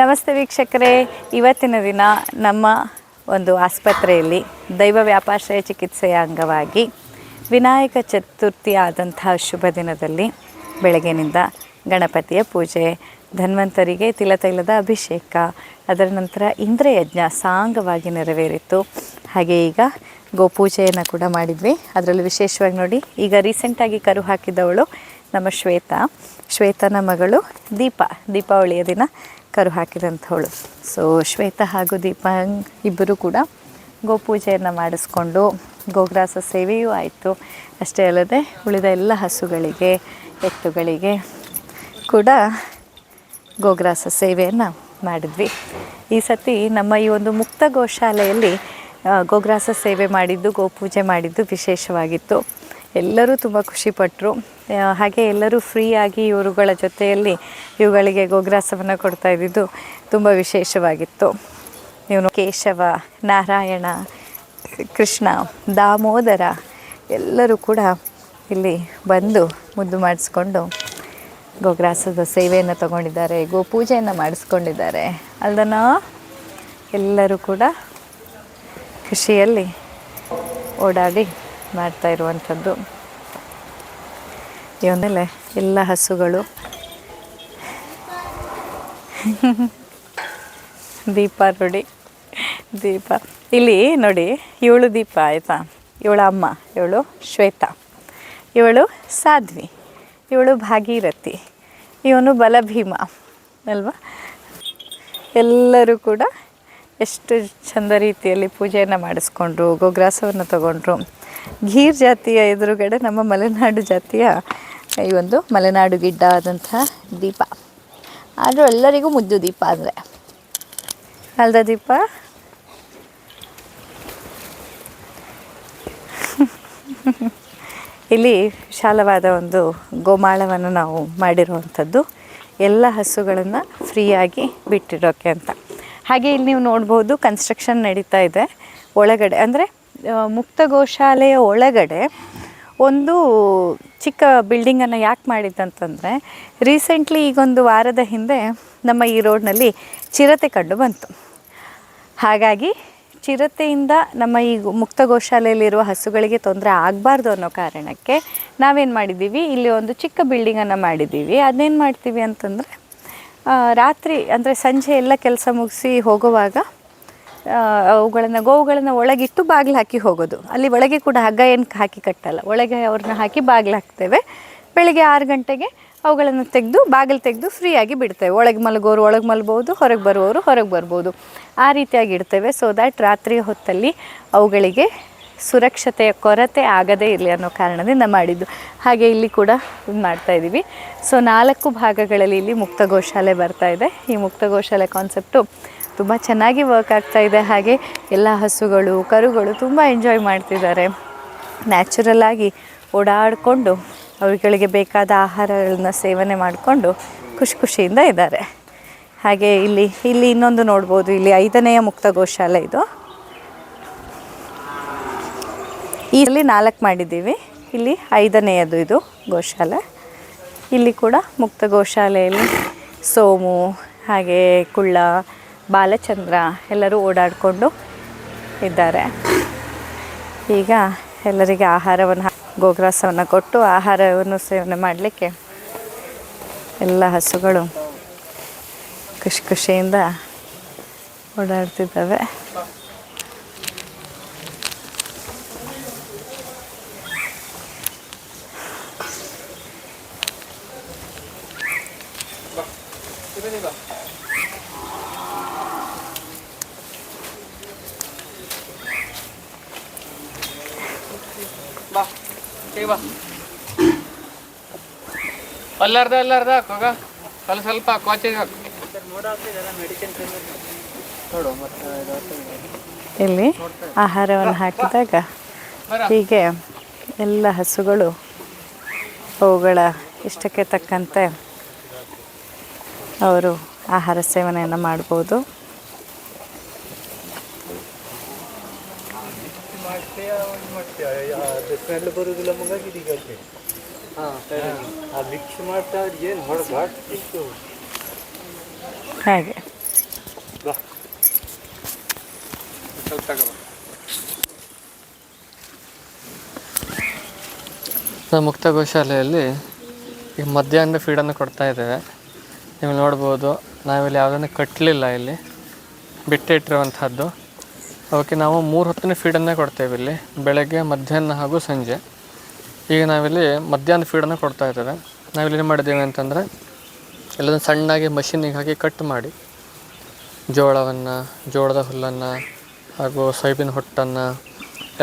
ನಮಸ್ತೆ ವೀಕ್ಷಕರೇ. ಇವತ್ತಿನ ದಿನ ನಮ್ಮ ಒಂದು ಆಸ್ಪತ್ರೆಯಲ್ಲಿ ದೈವ ವ್ಯಾಪಾಶ್ರಯ ಚಿಕಿತ್ಸೆಯ ಅಂಗವಾಗಿ ವಿನಾಯಕ ಚತುರ್ಥಿ ಆದಂತಹ ಶುಭ ದಿನದಲ್ಲಿ ಬೆಳಗಿನಿಂದ ಗಣಪತಿಯ ಪೂಜೆ, ಧನ್ವಂತರಿಗೆ ತಿಲತೈಲದ ಅಭಿಷೇಕ, ಅದರ ನಂತರ ಇಂದ್ರಯಜ್ಞ ಸಾಂಗವಾಗಿ ನೆರವೇರಿತು. ಹಾಗೆ ಈಗ ಗೋಪೂಜೆಯನ್ನು ಕೂಡ ಮಾಡಿದ್ವಿ. ಅದರಲ್ಲಿ ವಿಶೇಷವಾಗಿ ನೋಡಿ, ಈಗ ರೀಸೆಂಟಾಗಿ ಕರು ಹಾಕಿದವಳು ನಮ್ಮ ಶ್ವೇತಾ. ಶ್ವೇತನ ಮಗಳು ದೀಪ. ದೀಪಾವಳಿಯ ದಿನ ಕರು ಹಾಕಿದಂಥವಳು ಸೊ ಶ್ವೇತ ಹಾಗೂ ದೀಪ ಇಬ್ಬರು ಕೂಡ ಗೋಪೂಜೆಯನ್ನು ಮಾಡಿಸ್ಕೊಂಡು ಗೋಗ್ರಾಸ ಸೇವೆಯೂ ಆಯಿತು. ಅಷ್ಟೇ ಅಲ್ಲದೆ ಉಳಿದ ಎಲ್ಲ ಹಸುಗಳಿಗೆ, ಎತ್ತುಗಳಿಗೆ ಕೂಡ ಗೋಗ್ರಾಸ ಸೇವೆಯನ್ನು ಮಾಡಿದ್ವಿ. ಈ ಸತಿ ನಮ್ಮ ಈ ಒಂದು ಮುಕ್ತ ಗೋಶಾಲೆಯಲ್ಲಿ ಗೋಗ್ರಾಸ ಸೇವೆ ಮಾಡಿದ್ದು, ಗೋಪೂಜೆ ಮಾಡಿದ್ದು ವಿಶೇಷವಾಗಿತ್ತು. ಎಲ್ಲರೂ ತುಂಬ ಖುಷಿಪಟ್ಟರು ಹಾಗೆ ಎಲ್ಲರೂ ಫ್ರೀಯಾಗಿ ಇವರುಗಳ ಜೊತೆಯಲ್ಲಿ ಇವುಗಳಿಗೆ ಗೋಗ್ರಾಸವನ್ನು ಕೊಡ್ತಾ ಇದ್ದಿದ್ದು ತುಂಬ ವಿಶೇಷವಾಗಿತ್ತು. ಇವನು ಕೇಶವ, ನಾರಾಯಣ, ಕೃಷ್ಣ, ದಾಮೋದರ ಎಲ್ಲರೂ ಕೂಡ ಇಲ್ಲಿ ಬಂದು ಮುದ್ದು ಮಾಡಿಸ್ಕೊಂಡು ಗೋಗ್ರಾಸದ ಸೇವೆಯನ್ನು ತಗೊಂಡಿದ್ದಾರೆ, ಗೋಪೂಜೆಯನ್ನು ಮಾಡಿಸ್ಕೊಂಡಿದ್ದಾರೆ. ಅಲ್ದನ? ಎಲ್ಲರೂ ಕೂಡ ಖುಷಿಯಲ್ಲಿ ಓಡಾಡಿ ಮಾಡ್ತಾ ಇರುವಂಥದ್ದು. ಇವನ್ನೆಲ್ಲ ಎಲ್ಲ ಹಸುಗಳು. ದೀಪ ನೋಡಿ ದೀಪ. ಇಲ್ಲಿ ನೋಡಿ ಇವಳು ದೀಪ ಆಯಿತಾ? ಇವಳ ಅಮ್ಮ ಇವಳು ಶ್ವೇತಾ ಇವಳು ಸಾಧ್ವಿ ಇವಳು ಭಾಗೀರಥಿ, ಇವನು ಬಲಭೀಮ, ಅಲ್ವಾ? ಎಲ್ಲರೂ ಕೂಡ ಎಷ್ಟು ಚಂದ ರೀತಿಯಲ್ಲಿ ಪೂಜೆಯನ್ನು ಮಾಡಿಸ್ಕೊಂಡ್ರು, ಗೋಗ್ರಾಸವನ್ನು ತಗೊಂಡ್ರು. ಗೀರ್ ಜಾತಿಯ ಎದುರುಗಡೆ ನಮ್ಮ ಮಲೆನಾಡು ಜಾತಿಯ ಈ ಒಂದು ಮಲೆನಾಡು ಗಿಡ್ಡ ಆದಂತಹ ದೀಪ. ಆದರೂ ಎಲ್ಲರಿಗೂ ಮುದ್ದು ದೀಪ ಅಂದರೆ. ಅಲ್ದ ದೀಪ? ಇಲ್ಲಿ ವಿಶಾಲವಾದ ಒಂದು ಗೋಮಾಳವನ್ನು ನಾವು ಮಾಡಿರುವಂಥದ್ದು. ಎಲ್ಲ ಹಸುಗಳನ್ನು ಫ್ರೀಯಾಗಿ ಬಿಟ್ಟಿರೋಕೆ ಅಂತ. ಹಾಗೆ ಇಲ್ಲಿ ನೀವು ನೋಡ್ಬೋದು ಕನ್ಸ್ಟ್ರಕ್ಷನ್ ನಡೀತಾ ಇದೆ. ಒಳಗಡೆ ಅಂದರೆ ಮುಕ್ತ ಗೋಶಾಲೆಯ ಒಳಗಡೆ ಒಂದು ಚಿಕ್ಕ ಬಿಲ್ಡಿಂಗನ್ನು ಯಾಕೆ ಮಾಡಿದ್ದಂತಂದರೆ, ರೀಸೆಂಟ್ಲಿ ಈಗೊಂದು ವಾರದ ಹಿಂದೆ ನಮ್ಮ ಈ ರೋಡ್ನಲ್ಲಿ ಚಿರತೆ ಕಂಡು ಬಂತು. ಹಾಗಾಗಿ ಚಿರತೆಯಿಂದ ನಮ್ಮ ಈ ಮುಕ್ತ ಗೋಶಾಲೆಯಲ್ಲಿರುವ ಹಸುಗಳಿಗೆ ತೊಂದರೆ ಆಗಬಾರ್ದು ಅನ್ನೋ ಕಾರಣಕ್ಕೆ ನಾವೇನು ಮಾಡಿದ್ದೀವಿ, ಇಲ್ಲಿ ಒಂದು ಚಿಕ್ಕ ಬಿಲ್ಡಿಂಗನ್ನು ಮಾಡಿದ್ದೀವಿ. ಅದನ್ನೇನು ಮಾಡ್ತೀವಿ ಅಂತಂದರೆ ರಾತ್ರಿ ಅಂದರೆ ಸಂಜೆ ಎಲ್ಲ ಕೆಲಸ ಮುಗಿಸಿ ಹೋಗುವಾಗ ಅವುಗಳನ್ನು, ಗೋವುಗಳನ್ನು ಒಳಗಿಟ್ಟು ಬಾಗಿಲು ಹಾಕಿ ಹೋಗೋದು. ಅಲ್ಲಿ ಒಳಗೆ ಕೂಡ ಹಗ್ಗ ಏನು ಹಾಕಿ ಕಟ್ಟಲ್ಲ. ಒಳಗೆ ಅವ್ರನ್ನ ಹಾಕಿ ಬಾಗಿಲು ಹಾಕ್ತೇವೆ. ಬೆಳಿಗ್ಗೆ ಆರು ಗಂಟೆಗೆ ಅವುಗಳನ್ನು ತೆಗೆದು, ಬಾಗಿಲು ತೆಗೆದು ಫ್ರೀಯಾಗಿ ಬಿಡ್ತೇವೆ. ಒಳಗೆ ಮಲಗೋರು ಒಳಗೆ ಮಲ್ಬೋದು ಹೊರಗೆ ಬರುವವರು ಹೊರಗೆ ಬರ್ಬೋದು. ಆ ರೀತಿಯಾಗಿ ಇಡ್ತೇವೆ. ಸೊ ದ್ಯಾಟ್ ರಾತ್ರಿ ಹೊತ್ತಲ್ಲಿ ಅವುಗಳಿಗೆ ಸುರಕ್ಷತೆಯ ಕೊರತೆ ಆಗದೇ ಇರಲಿ ಅನ್ನೋ ಕಾರಣದಿಂದ ಮಾಡಿದ್ದು. ಹಾಗೆ ಇಲ್ಲಿ ಕೂಡ ಇದು ಮಾಡ್ತಾ ಇದ್ದೀವಿ. ಸೊ ನಾಲ್ಕು ಭಾಗಗಳಲ್ಲಿ ಇಲ್ಲಿ ಮುಕ್ತ ಗೋಶಾಲೆ ಬರ್ತಾ ಇದೆ. ಈ ಮುಕ್ತ ಗೋಶಾಲೆ ಕಾನ್ಸೆಪ್ಟು ತುಂಬ ಚೆನ್ನಾಗಿ ವರ್ಕ್ ಆಗ್ತಾ ಇದೆ. ಹಾಗೆ ಎಲ್ಲ ಹಸುಗಳು, ಕರುಗಳು ತುಂಬ ಎಂಜಾಯ್ ಮಾಡ್ತಿದ್ದಾರೆ. ನ್ಯಾಚುರಲ್ ಆಗಿ ಓಡಾಡಿಕೊಂಡು ಅವುಗಳಿಗೆ ಬೇಕಾದ ಆಹಾರಗಳನ್ನ ಸೇವನೆ ಮಾಡಿಕೊಂಡು ಖುಷಿ ಖುಷಿಯಿಂದ ಇದ್ದಾರೆ. ಹಾಗೆ ಇಲ್ಲಿ ಇಲ್ಲಿ ಇನ್ನೊಂದು ನೋಡ್ಬೋದು. ಇಲ್ಲಿ ಐದನೆಯ ಮುಕ್ತ ಗೋಶಾಲೆ ಇದು. ಇಲ್ಲಿ ನಾಲ್ಕು ಮಾಡಿದ್ದೀವಿ. ಇಲ್ಲಿ ಐದನೆಯದು ಇದು ಗೋಶಾಲೆ. ಇಲ್ಲಿ ಕೂಡ ಮುಕ್ತ ಗೋಶಾಲೆಯಲ್ಲಿ ಸೋಮು, ಹಾಗೆ ಕುಳ್ಳ ಬಾಲಚಂದ್ರ ಎಲ್ಲರೂ ಓಡಾಡಿಕೊಂಡು ಇದ್ದಾರೆ. ಈಗ ಎಲ್ಲರಿಗೆ ಆಹಾರವನ್ನು ಗೋಗ್ರಾಸವನ್ನು ಕೊಟ್ಟು ಆಹಾರವನ್ನು ಸೇವನೆ ಮಾಡಲಿಕ್ಕೆ ಎಲ್ಲ ಹಸುಗಳು ಖುಷಿ ಖುಷಿಯಿಂದ ಓಡಾಡ್ತಿದ್ದಾವೆ. ಬಾ. ಅಲ್ಲರ್ಧ ಅಲ್ಲಾರ್ದ ಹೋಗ ಸ್ವಲ್ಪ ಸ್ವಲ್ಪ ಕೋಚಿಂಗ್ ಹಾಕು. ಇಲ್ಲಿ ಆಹಾರವನ್ನು ಹಾಕಿದಾಗ ಹೀಗೆ ಎಲ್ಲ ಹಸುಗಳು ಅವುಗಳ ಇಷ್ಟಕ್ಕೆ ತಕ್ಕಂತೆ ಅವರು ಆಹಾರ ಸೇವನೆಯನ್ನು ಮಾಡ್ಬೋದು. ಮತ್ತೆ ಮಾಡ್ತೇವೆ ಅದು ಸ್ಮೆಲ್ ಬರುವುದಿಲ್ಲ ಮಗಾಗಿ ಈಗ ಹೇಳ್ತೇವೆ ಆ ಮಿಕ್ಸ್ ಮಾಡ್ತಾ ಏನು ಹೊರ ಘಾಟಿತ್ತು ಹಾಗೆ. ಸ್ವಲ್ಪ ತಗೋ ನಾವು ಮುಕ್ತ ಗೋಶಾಲೆಯಲ್ಲಿ ಈಗ ಮಧ್ಯಾಹ್ನದ ಫೀಡನ್ನು ಕೊಡ್ತಾ ಇದ್ದೇವೆ. ನೀವು ನೋಡ್ಬೋದು ನಾವಿಲ್ಲಿ ಯಾವುದನ್ನು ಕಟ್ಟಲಿಲ್ಲ ಇಲ್ಲಿ. ಬಿಟ್ಟಿಟ್ಟಿರುವಂಥದ್ದು ಅವಕ್ಕೆ ನಾವು ಮೂರು ಹೊತ್ತಿನ ಫೀಡನ್ನೇ ಕೊಡ್ತೇವೆ ಇಲ್ಲಿ, ಬೆಳಗ್ಗೆ, ಮಧ್ಯಾಹ್ನ ಹಾಗೂ ಸಂಜೆ. ಈಗ ನಾವಿಲ್ಲಿ ಮಧ್ಯಾಹ್ನ ಫೀಡನ್ನು ಕೊಡ್ತಾ ಇದ್ದೇವೆ. ನಾವಿಲ್ಲಿ ಏನು ಮಾಡಿದ್ದೇವೆ ಅಂತಂದರೆ, ಎಲ್ಲದನ್ನು ಸಣ್ಣಾಗಿ ಮಷೀನಿಗೆ ಹಾಕಿ ಕಟ್ ಮಾಡಿ, ಜೋಳವನ್ನು, ಜೋಳದ ಹುಲ್ಲನ್ನು ಹಾಗೂ ಸೋಯಾಬೀನ್ ಹೊಟ್ಟನ್ನು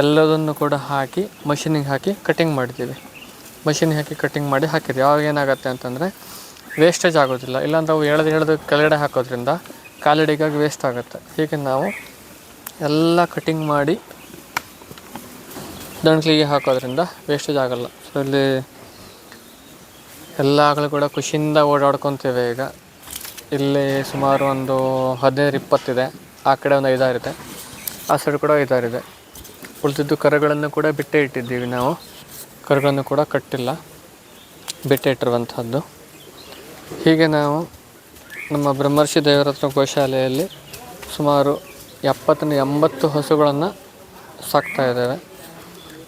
ಎಲ್ಲದನ್ನು ಕೂಡ ಹಾಕಿ ಮಷೀನಿಗೆ ಹಾಕಿ ಕಟಿಂಗ್ ಮಾಡಿದ್ದೀವಿ. ಮಷೀನಿಗೆ ಹಾಕಿ ಕಟಿಂಗ್ ಮಾಡಿ ಹಾಕಿದ್ವಿ ಆವಾಗ ಏನಾಗುತ್ತೆ ಅಂತಂದರೆ ವೇಸ್ಟೇಜ್ ಆಗೋದಿಲ್ಲ. ಇಲ್ಲಾಂದ್ರೆ ಅವು ಎಳೆದು ಎಳೆದು ಕೆಳಗಡೆ ಹಾಕೋದ್ರಿಂದ ಕಾಲಡಿಗಾಗಿ ವೇಸ್ಟ್ ಆಗುತ್ತೆ. ಹೀಗೆ ನಾವು ಎಲ್ಲ ಕಟಿಂಗ್ ಮಾಡಿ ದಣಕ್ಲಿಗೆ ಹಾಕೋದ್ರಿಂದ ವೇಸ್ಟೇಜ್ ಆಗೋಲ್ಲ ಸೊ ಇಲ್ಲಿ ಎಲ್ಲ ಆಕಳು ಕೂಡ ಖುಷಿಯಿಂದ ಓಡಾಡ್ಕೊತೇವೆ ಈಗ. ಇಲ್ಲಿ ಸುಮಾರು ಒಂದು ಹದಿನೈದು ಇಪ್ಪತ್ತಿದೆ ಆ ಕಡೆ ಒಂದು ಐದಾರಿದೆ ಆ ಸೈಡ್ ಕೂಡ ಐದಾರಿದೆ ಉಳಿದಿದ್ದು ಕರುಗಳನ್ನು ಕೂಡ ಬಿಟ್ಟೆ ಇಟ್ಟಿದ್ದೀವಿ ನಾವು. ಕರುಗಳನ್ನು ಕೂಡ ಕಟ್ಟಿಲ್ಲ. ಬಿಟ್ಟೆ ಇಟ್ಟಿರುವಂಥದ್ದು ಹೀಗೆ ನಾವು ನಮ್ಮ ಬ್ರಹ್ಮರ್ಷಿ ದೇವರತ್ನ ಗೋಶಾಲೆಯಲ್ಲಿ ಸುಮಾರು ಎಪ್ಪತ್ತರಿಂದ ಎಂಬತ್ತು ಹಸುಗಳನ್ನು ಸಾಕ್ತಾ ಇದ್ದಾರೆ.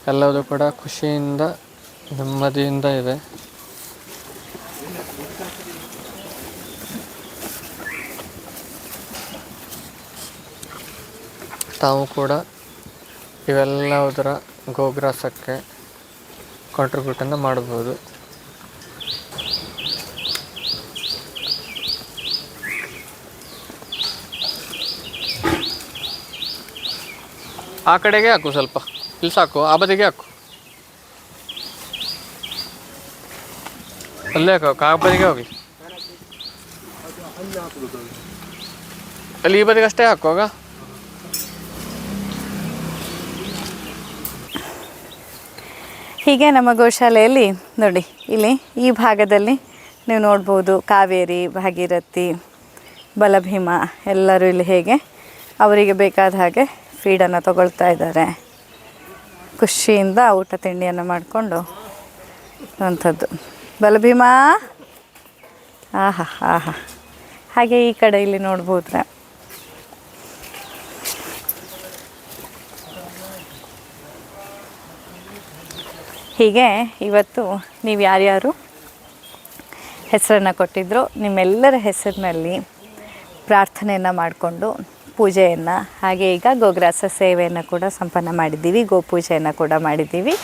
ಎಲ್ಲದೂ ಕೂಡ ಖುಷಿಯಿಂದ, ನೆಮ್ಮದಿಯಿಂದ ಇದೆ. ತಾವು ಕೂಡ ಇವೆಲ್ಲದರ ಗೋಗ್ರಾಸಕ್ಕೆ ಕಾಂಟ್ರಿಬ್ಯೂಟನ್ನು ಮಾಡ್ಬೋದು ಆ ಕಡೆಗೆ ಹಾಕು ಸ್ವಲ್ಪ. ಇಲ್ಲಿ ಸಾಕು, ಆ ಬದಿಗೆ ಹಾಕು. ಅಲ್ಲೇ ಹಾಕು, ಆ ಬದಿಗೆ ಹೋಗಿ. ಅಲ್ಲಿ ಈ ಬದಿಗೆ ಅಷ್ಟೇ ಹಾಕು, ಆಗ? ಹೀಗೆ ನಮ್ಮ ಗೋಶಾಲೆಯಲ್ಲಿ, ನೋಡಿ, ಇಲ್ಲಿ ಈ ಭಾಗದಲ್ಲಿ ನೀವು ನೋಡ್ಬೋದು ಕಾವೇರಿ, ಭಾಗೀರಥಿ, ಬಲಭೀಮ, ಎಲ್ಲರೂ ಇಲ್ಲಿ ಹೇಗೆ ಅವರಿಗೆ ಬೇಕಾದ ಹಾಗೆ ಫೀಡನ್ನು ತಗೊಳ್ತಾ ಇದ್ದಾರೆ. ಖುಷಿಯಿಂದ ಊಟ ತಿಂಡಿಯನ್ನು ಮಾಡಿಕೊಂಡು ಅಂಥದ್ದು ಬಲಭೀಮ? ಆಹಾ ಆಹಾ. ಹಾಗೆ ಈ ಕಡೆ ಇಲ್ಲಿ ನೋಡ್ಬೋದ್ರೆ. ಹೀಗೆ ಇವತ್ತು ನೀವು ಯಾರ್ಯಾರು ಹೆಸರನ್ನು ಕೊಟ್ಟಿದ್ರು ನಿಮ್ಮೆಲ್ಲರ ಹೆಸರಿನಲ್ಲಿ ಪ್ರಾರ್ಥನೆಯನ್ನು ಮಾಡಿಕೊಂಡು ಪೂಜೆಯನ್ನು ಹಾಗೆ ಈಗ ಗೋಗ್ರಾಸ ಸೇವೆಯನ್ನು ಕೂಡ ಸಂಪನ್ನ ಮಾಡಿದ್ದೀವಿ, ಗೋಪೂಜೆಯನ್ನು ಕೂಡ ಮಾಡಿದ್ದೀವಿ.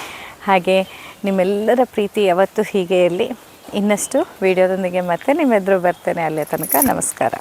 ಹಾಗೆ ನಿಮ್ಮೆಲ್ಲರ ಪ್ರೀತಿ ಯಾವತ್ತೂ ಹೀಗೆ ಇರಲಿ. ಇನ್ನಷ್ಟು ವಿಡಿಯೋದೊಂದಿಗೆ ಮತ್ತೆ ನಿಮ್ಮೆದುರು ಬರ್ತೇನೆ. ಅಲ್ಲೇ ತನಕ ನಮಸ್ಕಾರ.